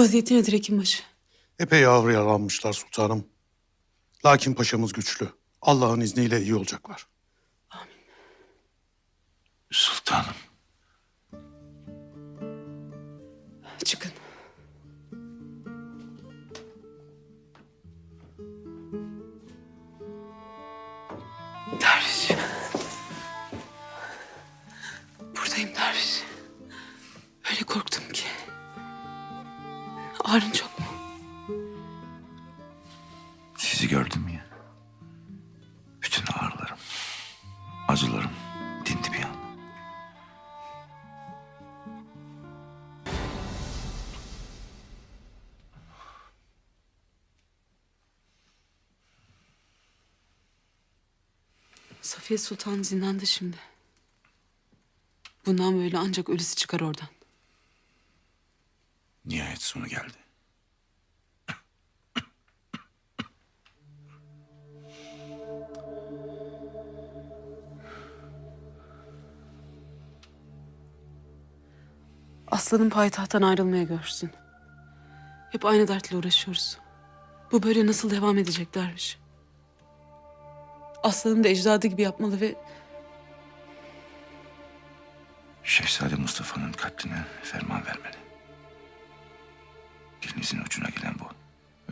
Vaziyeti nedir Hekimbaşı? Epey ağır yaralanmışlar sultanım. Lakin paşamız güçlü. Allah'ın izniyle iyi olacaklar. Sultanım. Çıkın. Ağrın çok mu? Sizi gördüm ya. Bütün ağrılarım, acılarım dindi bir an. Safiye Sultan zindanda şimdi. Bundan böyle ancak ölüsü çıkar oradan. Nihayet sonu geldi. Aslanın payitahttan ayrılmaya görsün. Hep aynı dertle uğraşıyoruz. Bu böyle nasıl devam edecek derviş? Aslanın da ecdadı gibi yapmalı ve Şehzade Mustafa'nın katline ferman vermeli. Dilinizin ucuna gelen bu.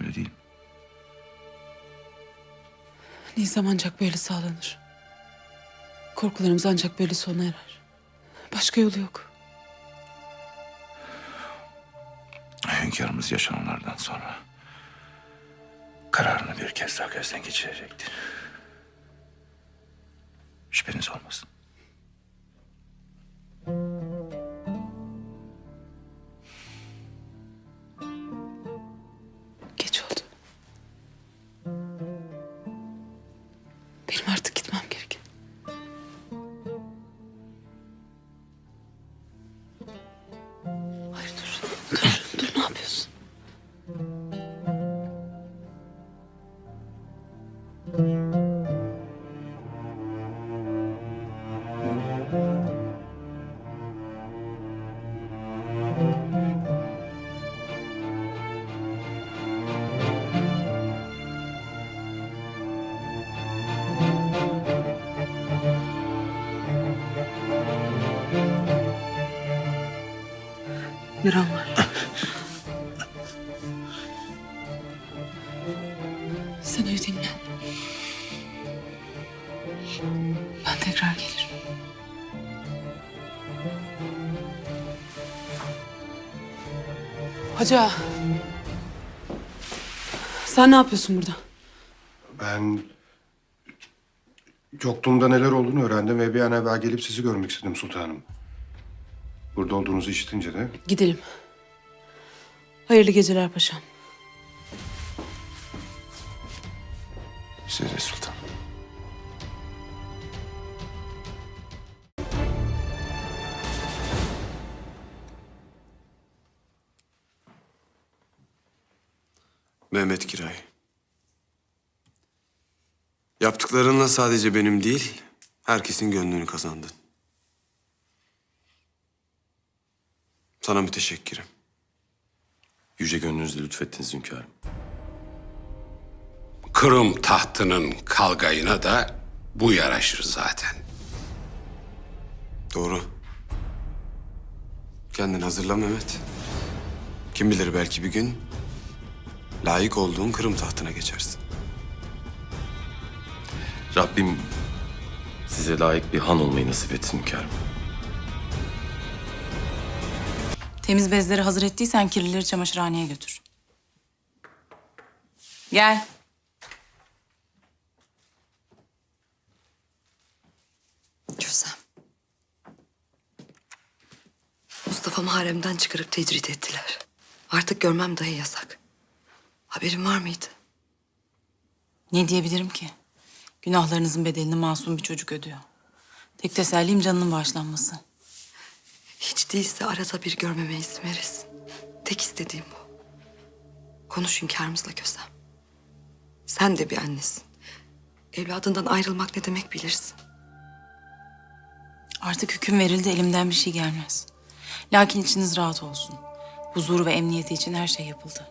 Öyle değil mi? nizam ancak böyle sağlanır. Korkularımız ancak böyle sona erer. Başka yolu yok. Hünkârımız yaşananlardan sonra kararını bir kez daha gözden geçirecektir. Şüpheniz olmasın. Yaram var. Sen uyu dinlen. Ben tekrar gelirim. Hacı ağa. Sen ne yapıyorsun burada? Ben yokluğumda neler olduğunu öğrendim ve bir an evvel gelip sizi görmek istedim sultanım. Burada olduğunuzu işitince de Gidelim. Hayırlı geceler paşam. Size sultan. Mehmet Kiray. Yaptıklarınla sadece benim değil, herkesin gönlünü kazandın. Sana müteşekkirim. Yüce gönlünüzle lütfettiniz hünkârım. Kırım tahtının kalgayına da bu yaraşır zaten. Doğru. Kendini hazırla Mehmet. Kim bilir belki bir gün layık olduğun Kırım tahtına geçersin. Rabbim size layık bir han olmayı nasip etsin hünkârım. Temiz bezleri hazır ettiysen kirlileri çamaşırhaneye götür. Gel. Çözem. Mustafa'mı haremden çıkarıp tecrit ettiler. Artık görmem dahi yasak. Haberin var mıydı? Ne diyebilirim ki? Günahlarınızın bedelini masum bir çocuk ödüyor. Tek tesellim canının bağışlanması. Hiç değilse arada bir görmeme izin verirsin. Tek istediğim bu. Konuş hünkârımızla Kösem. Sen de bir annesin. Evladından ayrılmak ne demek bilirsin. Artık hüküm verildi elimden bir şey gelmez. Lakin içiniz rahat olsun. huzuru ve emniyeti için her şey yapıldı.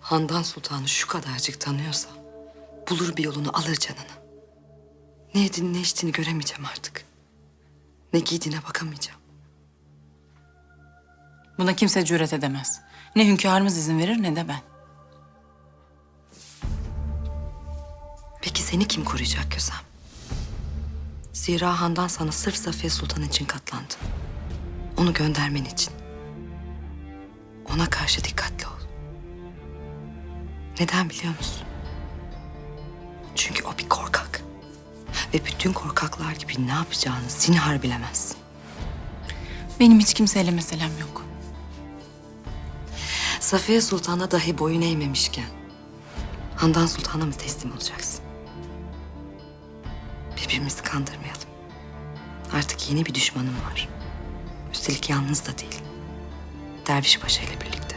Handan Sultan'ı şu kadarcık tanıyorsa bulur bir yolunu alır canını. Ne yediğini ne içtiğini göremeyeceğim artık. Ne giydiğine bakamayacağım. Buna kimse cüret edemez. Ne hünkârımız izin verir ne de ben. Peki seni kim koruyacak Gözem? Zira Handan sana sırf Safiye Sultan için katlandı. Onu göndermen için. Ona karşı dikkatli ol. Neden biliyor musun? Çünkü o bir korkak. Ve bütün korkaklar gibi ne yapacağını zinhar bilemezsin. Benim hiç kimseyle meselem yok. Safiye Sultan'a dahi boyun eğmemişken... ...Handan Sultan'a mı teslim olacaksın? Birbirimizi kandırmayalım. Artık yeni bir düşmanım var. Üstelik yalnız da değil. Derviş Paşa ile birlikte.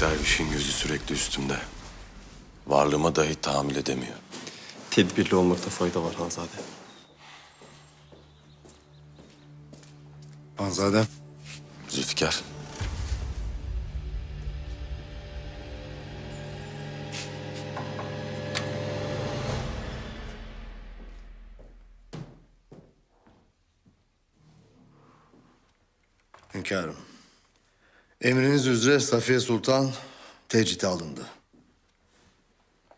Dervişin gözü sürekli üstümde. Varlığıma dahi tahammül edemiyor. Tedbirli olmakta fayda var Hanzade. Hanzadem. Zülfikar. Hünkârım. Emriniz üzere Safiye Sultan tecrite alındı.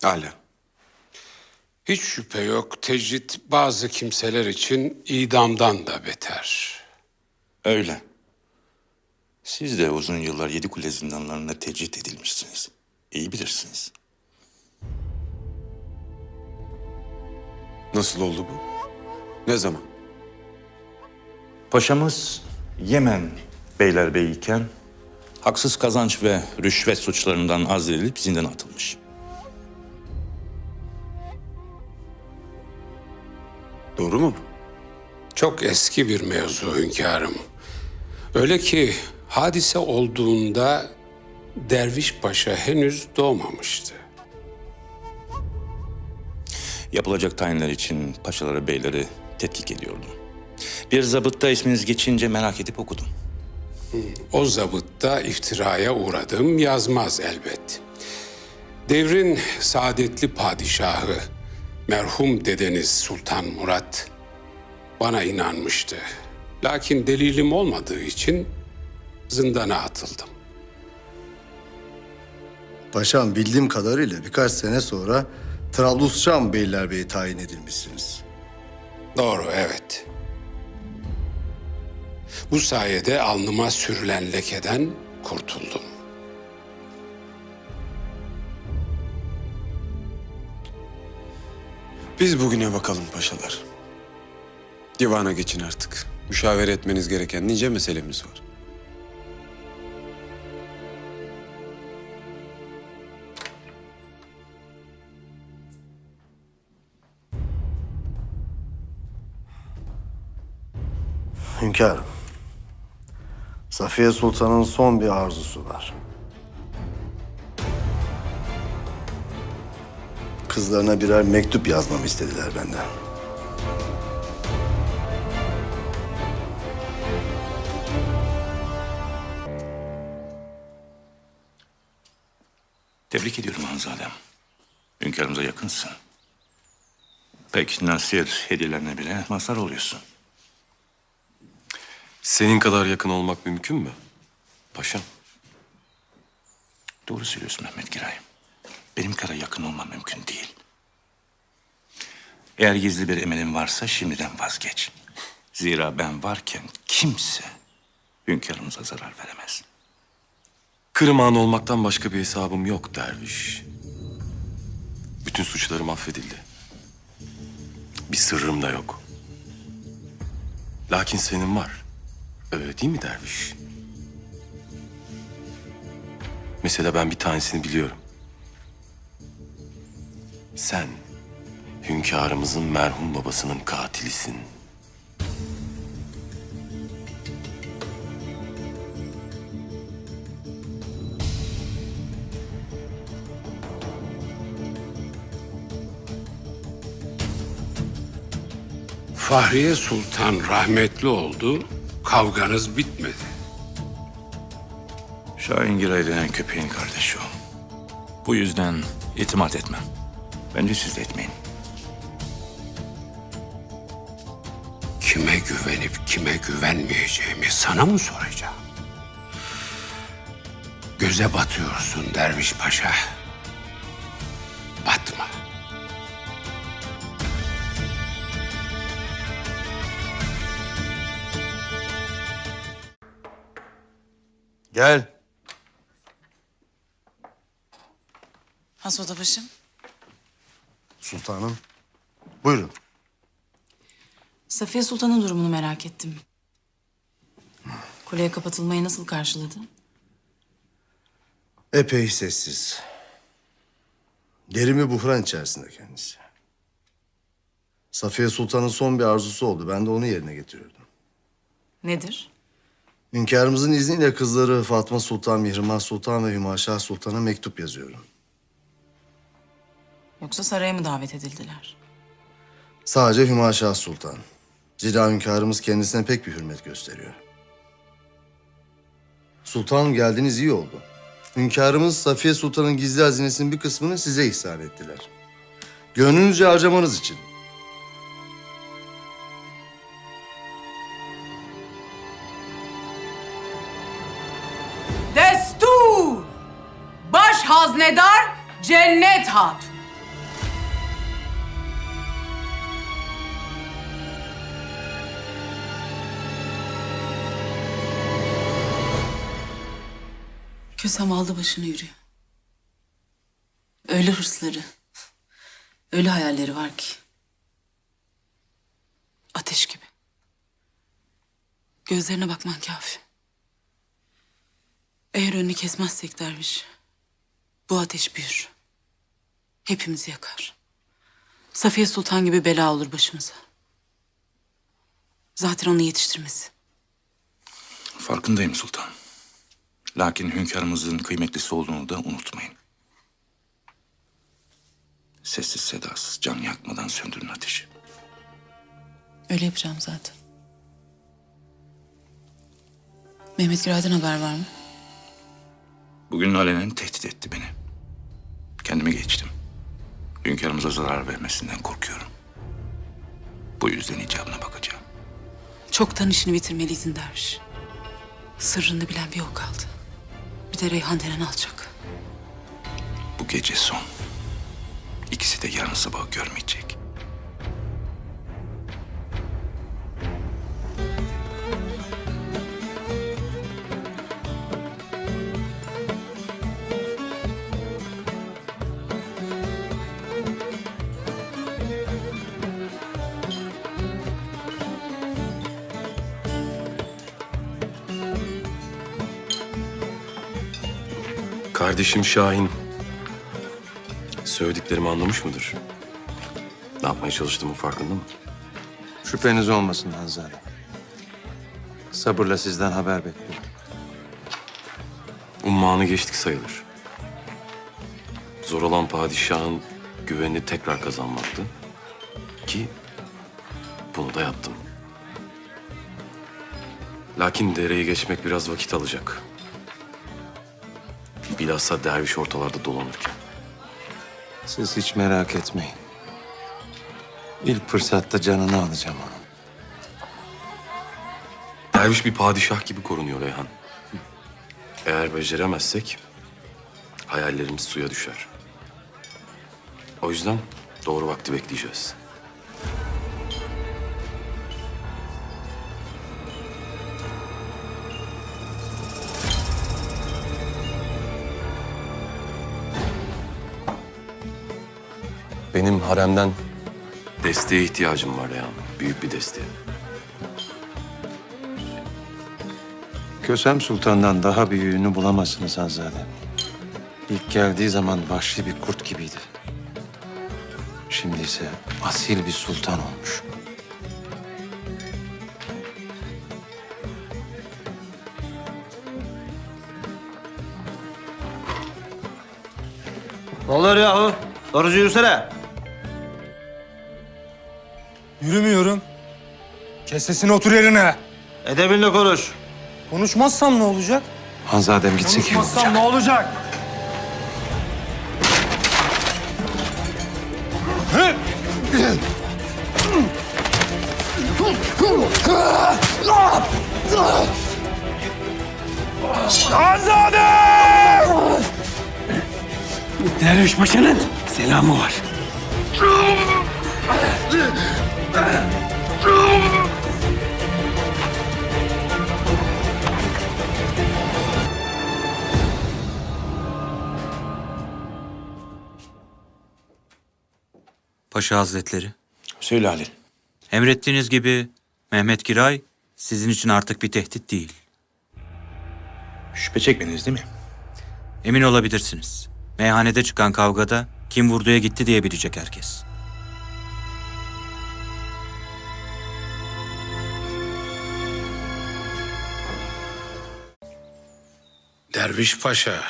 Hala. Hiç şüphe yok tecrit bazı kimseler için idamdan da beter. Öyle. Siz de uzun yıllar yedi kule zindanlarında tecrit edilmişsiniz. İyi bilirsiniz. Nasıl oldu bu? Ne zaman? Paşamız Yemen beylerbeyi iken haksız kazanç ve rüşvet suçlarından azledilip zindana atılmış. Doğru mu? Çok eski bir mevzu hünkârım. Öyle ki hadise olduğunda Derviş Paşa henüz doğmamıştı. Yapılacak tayinler için paşaları beyleri tetkik ediyordum. Bir zabıtta isminiz geçince merak edip okudum. O zabıtta iftiraya uğradığım yazmaz elbet. Devrin saadetli padişahı, merhum dedeniz Sultan Murat bana inanmıştı. Lakin delilim olmadığı için zindana atıldım. Paşam bildiğim kadarıyla birkaç sene sonra Trablusşam Beylerbeyi tayin edilmişsiniz. Doğru, evet. Bu sayede alnıma sürülen lekeden kurtuldum. Biz bugüne bakalım paşalar. Divana geçin artık. Müşavere etmeniz gereken nice meselemiz var. Hünkârım. Safiye Sultan'ın son bir arzusu var. Kızlarına birer mektup yazmamı istediler benden. Tebrik ediyorum Hanzadem. Hünkârımıza yakınsın. Pek nasir hediyelerine bile mazhar oluyorsun. Senin kadar yakın olmak mümkün mü? Paşam. Doğru söylüyorsun Mehmet Giray. Benim kadar yakın olmam mümkün değil. Eğer gizli bir emelin varsa şimdiden vazgeç. Zira ben varken kimse hünkârımıza zarar veremez. Kırım Ağa'nın olmaktan başka bir hesabım yok derviş. Bütün suçlarım affedildi. Bir sırrım da yok. Lakin senin var. Öyle değil mi derviş? Mesela ben bir tanesini biliyorum. Sen hünkârımızın merhum babasının katilisin. Fahriye Sultan rahmetli oldu kavganız bitmedi. Şahin Giray denen köpeğin kardeşi o. Bu yüzden itimat etmem. Bence siz de etmeyin. Kime güvenip kime güvenmeyeceğimi sana mı soracağım? Göze batıyorsun Derviş Paşa. Gel. Has odabaşım. Sultanım. Buyurun. Safiye Sultan'ın durumunu merak ettim. Kuleye kapatılmayı nasıl karşıladı? Epey sessiz. Derimi buhran içerisinde kendisi. Safiye Sultan'ın son bir arzusu oldu. Ben de onu yerine getiriyordum. Nedir? Hünkârımızın izniyle kızları Fatma Sultan, Mihrimah Sultan ve Hümaşah Sultan'a mektup yazıyorum. Yoksa saraya mı davet edildiler? Sadece Hümaşah Sultan. Zira hünkârımız kendisine pek bir hürmet gösteriyor. Sultanım geldiğiniz iyi oldu. Hünkârımız Safiye Sultan'ın gizli hazinesinin bir kısmını size ihsan ettiler. Gönlünüzce harcamanız için. Haznedar Cennet Hatun. Kösem aldı başını yürüyor. Öyle hırsları, öyle hayalleri var ki. Ateş gibi. Gözlerine bakman kafi. Eğer önünü kesmezsek derviş, bu ateş büyür. Hepimizi yakar. Safiye Sultan gibi bela olur başımıza. Zaten onu yetiştirmesi. Farkındayım sultan. Lakin hünkârımızın kıymetlisi olduğunu da unutmayın. Sessiz sedasız can yakmadan söndürün ateşi. Öyle yapacağım zaten. Mehmet Giray'dan haber var mı? Bugün alenen tehdit etti beni. Kendimi geçtim. Hünkârımıza zarar vermesinden korkuyorum. Bu yüzden icabına bakacağım. Çoktan işini bitirmeliydin derviş. Sırrını bilen bir o kaldı. Bir de Reyhan denen alacak. Bu gece son. İkisi de yarın sabah görmeyecek. Kardeşim Şahin söylediklerimi anlamış mıdır? Ne yapmaya çalıştığımın farkında mı? Şüpheniz olmasın Hanzade. Sabırla sizden haber bekliyorum. Ummanı geçtik sayılır. Zor olan padişahın güvenini tekrar kazanmaktı. Ki bunu da yaptım. Lakin dereyi geçmek biraz vakit alacak. Bilhassa derviş ortalarda dolanırken. Siz hiç merak etmeyin. İlk fırsatta canını alacağım onun. Derviş bir padişah gibi korunuyor Reyhan. Eğer beceremezsek hayallerimiz suya düşer. O yüzden doğru vakti bekleyeceğiz. Benim haremden desteğe ihtiyacım var Reyhan. Büyük bir desteğe. Kösem Sultan'dan daha büyüğünü bulamazsınız Hanzade. İlk geldiği zaman vahşi bir kurt gibiydi. Şimdi ise asil bir sultan olmuş. Ne oluyor yahu? Doğrucu yürüsene. Yürümüyorum. Kes sesini otur yerine. Edebinle konuş. Konuşmazsam ne olacak? Hanzadem gitsek iyi olacak. ne olacak? Derviş Paşa'nın selamı var. Paşa Hazretleri, Söyle Halil. emrettiğiniz gibi Mehmet Giray sizin için artık bir tehdit değil. Şüphe çekmediniz değil mi? Emin olabilirsiniz. Meyhanede çıkan kavgada kim vurduya gitti diyebilecek herkes. Derviş Paşa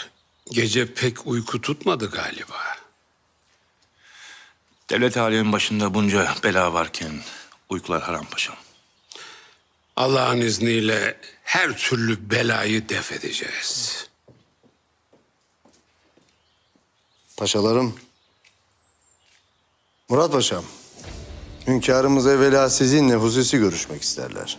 gece pek uyku tutmadı galiba. Devlet alimin başında bunca bela varken uykular haram paşam. Allah'ın izniyle her türlü belayı def edeceğiz. Paşalarım. Murat Paşam. Hünkârımız evvela sizinle hususi görüşmek isterler.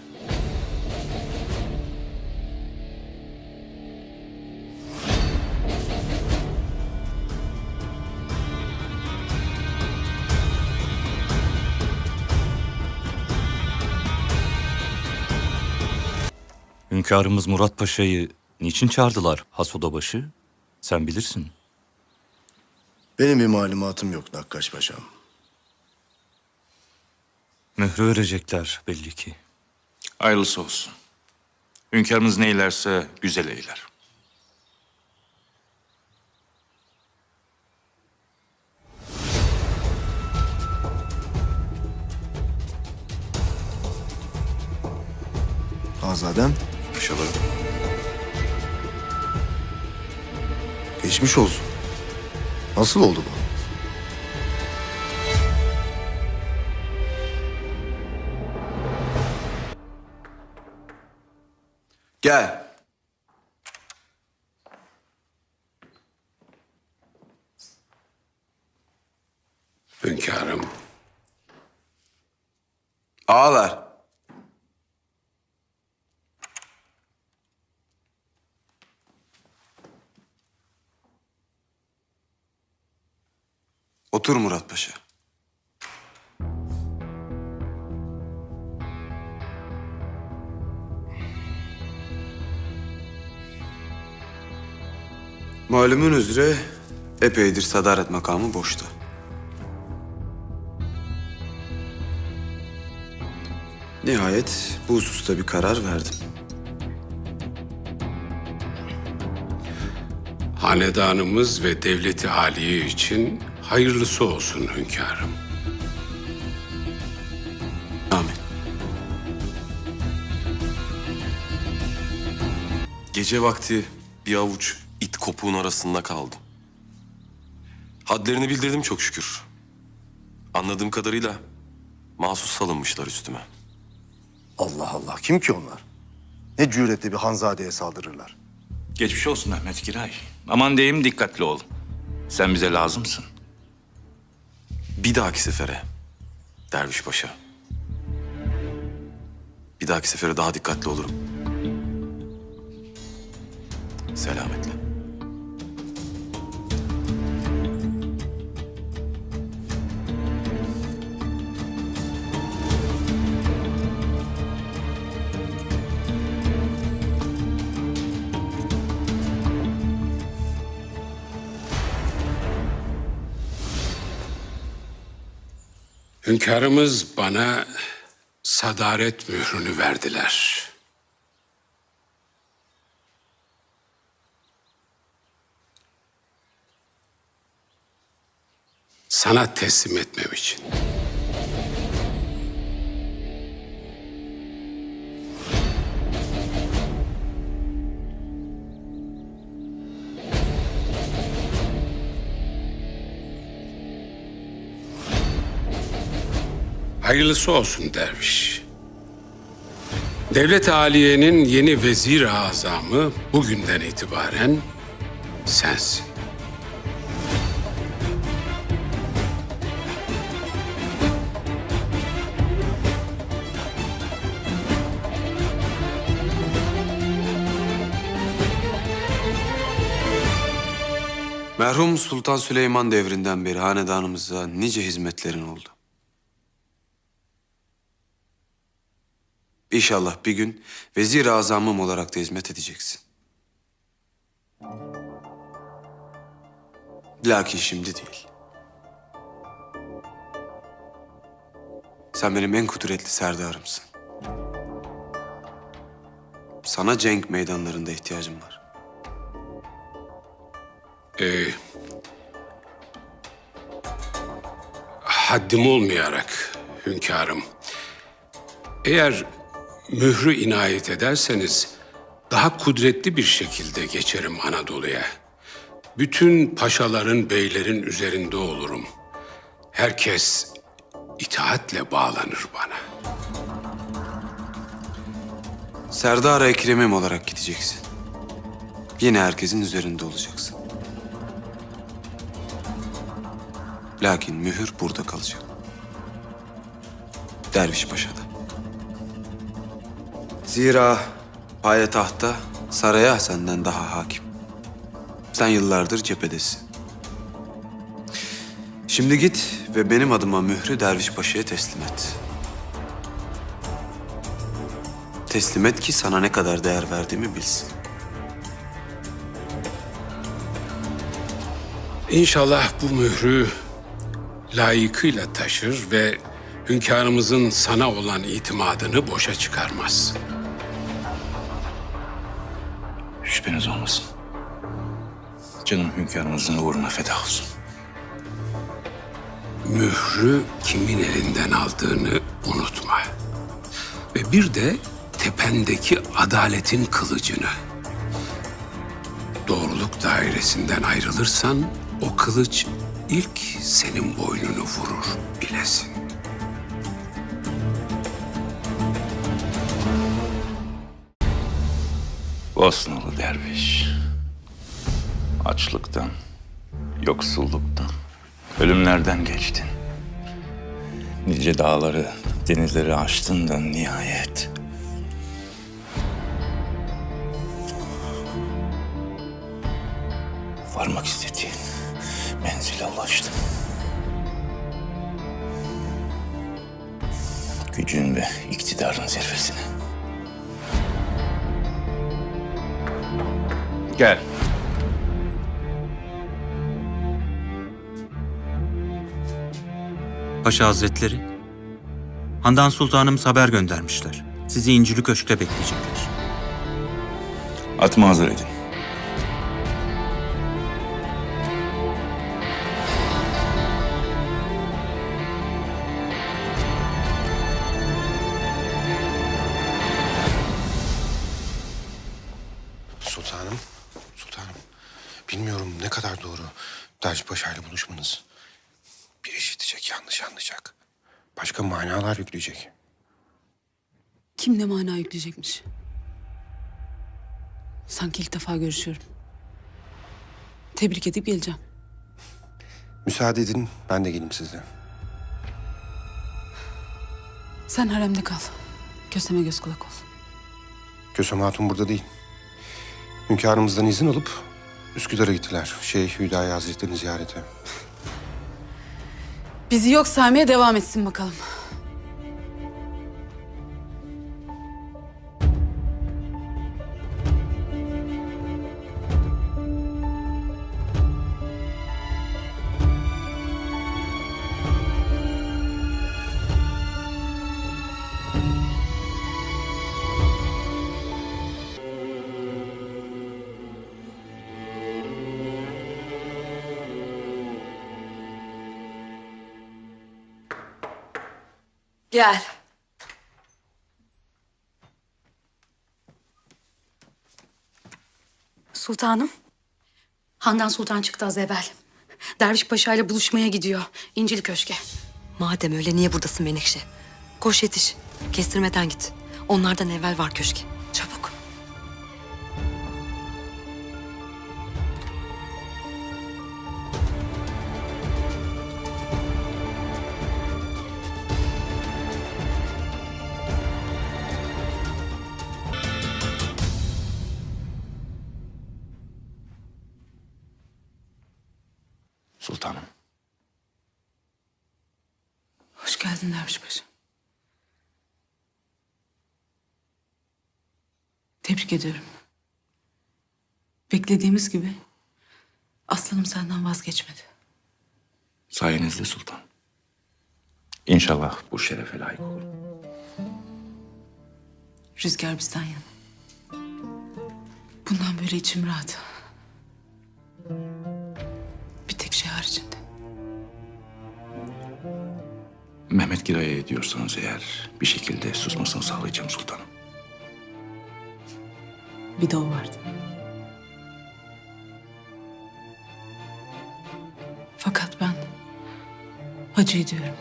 Hünkârımız Murat Paşa'yı niçin çağırdılar has odabaşı? Sen bilirsin. Benim bir malumatım yok Nakkaş Paşam. Mührü verecekler belli ki. Hayırlısı olsun. Hünkârımız ne eylerse güzel eyler. Geçmiş olsun. Nasıl oldu bu? Gel. Hünkârım, Ağalar. Otur Murat Paşa. Malumun üzere epeydir sadaret makamı boşta. Nihayet bu hususta bir karar verdim. hanedanımız ve devleti haliye için hayırlısı olsun hünkârım. Amin. Gece vakti bir avuç it kopuğun arasında kaldım. Hadlerini bildirdim çok şükür. Anladığım kadarıyla mahsus salınmışlar üstüme. Allah Allah. Kim ki onlar? Ne cüretle bir hanzadeye saldırırlar. Geçmiş olsun Mehmet Giray. Aman diyeyim dikkatli ol. Sen bize lazımsın. Bir dahaki sefere Derviş Paşa. Bir dahaki sefere daha dikkatli olurum. Selametle. Hünkârımız bana sadaret mührünü verdiler. Sana teslim etmem için. Hayırlısı olsun derviş. Devlet Aliye'nin yeni vezir azamı bugünden itibaren sensin. Merhum Sultan Süleyman devrinden beri hanedanımıza nice hizmetlerin oldu. İnşallah bir gün vezir azamım olarak da hizmet edeceksin. Lakin şimdi değil. Sen benim en kudretli serdarımsın. Sana cenk meydanlarında ihtiyacım var. Ee, haddim olmayarak hünkârım. Eğer mührü inayet ederseniz daha kudretli bir şekilde geçerim Anadolu'ya. Bütün paşaların, beylerin üzerinde olurum. Herkes itaatle bağlanır bana. Serdar Ekrem'im olarak gideceksin. Yine herkesin üzerinde olacaksın. Lakin mühür burada kalacak. Derviş Paşa'da. Zira payitahta saraya senden daha hakim. Sen yıllardır cephedesin. Şimdi git ve benim adıma mührü Derviş Paşa'ya teslim et. Teslim et ki sana ne kadar değer verdiğimi bilsin. İnşallah bu mührü layıkıyla taşır ve hünkârımızın sana olan itimadını boşa çıkarmaz. Canım hünkârımızın uğruna feda olsun. Mührü kimin elinden aldığını unutma. Ve bir de tependeki adaletin kılıcını. Doğruluk dairesinden ayrılırsan o kılıç ilk senin boynunu vurur bilesin. Bosnalı derviş. Açlıktan, yoksulluktan, ölümlerden geçtin. Nice dağları, denizleri aştın da nihayet. Varmak istediğin menzile ulaştın. Gücün ve iktidarın zirvesine. Gel. Paşa Hazretleri, Handan Sultanımız haber göndermişler. Sizi İncili Köşk'te bekleyecekler. Atımı hazır edin. Sultanım, sultanım. Bilmiyorum ne kadar doğru Derviş Paşa ile buluşmanız. Yanlış anlayacak. Başka manalar yükleyecek. Kim ne mana yükleyecekmiş? Sanki ilk defa görüşüyorum. Tebrik edip geleceğim. Müsaade edin, ben de geleyim sizle. Sen haremde kal. Köseme göz kulak ol. Kösem Hatun burada değil. Hünkârımızdan izin alıp Üsküdar'a gittiler. Şeyh Hüdayi Hazretleri'ni ziyarete. Bizi yok saymaya devam etsin bakalım. Gel. Sultanım. Handan Sultan çıktı az evvel. Derviş Paşa ile buluşmaya gidiyor. İncil Köşk'e. Madem öyle niye buradasın Menekşe? Koş yetiş. Kestirmeden git. Onlardan evvel var köşke. Çabuk. Sultanım. Hoş geldin Derviş Paşa. Tebrik ediyorum. Beklediğimiz gibi aslanım senden vazgeçmedi. Sayenizde sultan. İnşallah bu şerefe layık olur. Rüzgar bizden yana. Bundan böyle içim rahat. Mehmet Giray'a ediyorsanız eğer bir şekilde susmasını sağlayacağım sultanım. Bir de o vardı. Fakat ben hacı ediyorum.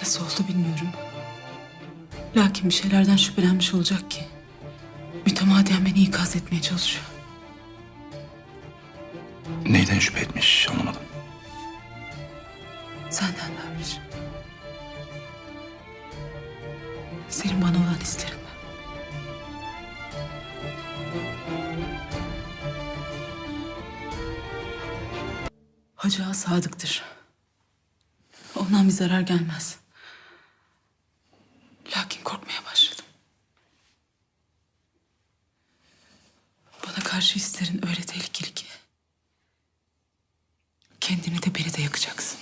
Nasıl oldu bilmiyorum. Lakin bir şeylerden şüphelenmiş olacak ki. Mütemadiyen beni ikaz etmeye çalışıyor. Neyden şüphe etmiş anlamadım. Senden Derviş. Senin bana olan hislerinden. Hacı Ağa sadıktır. Ondan bir zarar gelmez. Lakin korkmaya başladım. Bana karşı hislerin öyle tehlikeli ki. Kendini de beni de yakacaksın.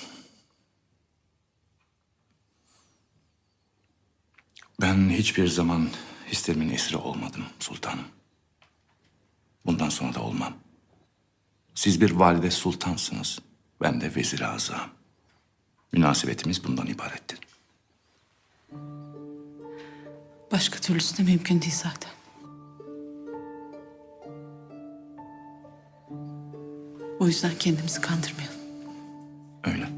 Ben hiçbir zaman hislerimin esiri olmadım sultanım. Bundan sonra da olmam. Siz bir valide sultansınız. Ben de vezir azam. Münasebetimiz bundan ibarettir. Başka türlüsü de mümkün değil zaten. O yüzden kendimizi kandırmayalım. Öyle.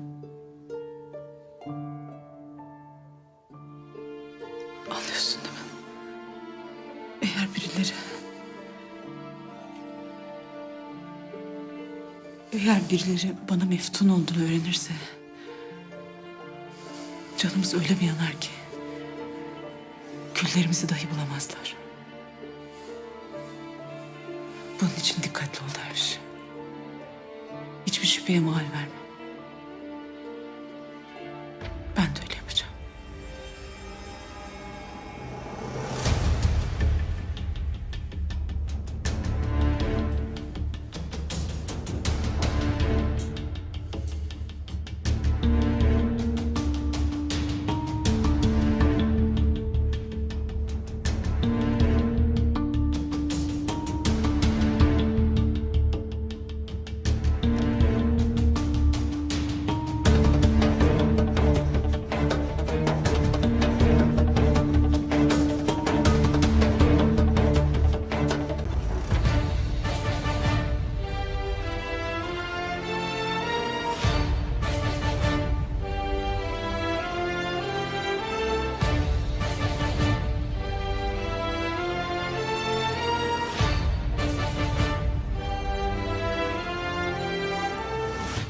Birileri bana meftun olduğunu öğrenirse... Canımız öyle bir yanar ki... Küllerimizi dahi bulamazlar. Bunun için dikkatli ol Derviş. Hiçbir şüpheye mahal verme.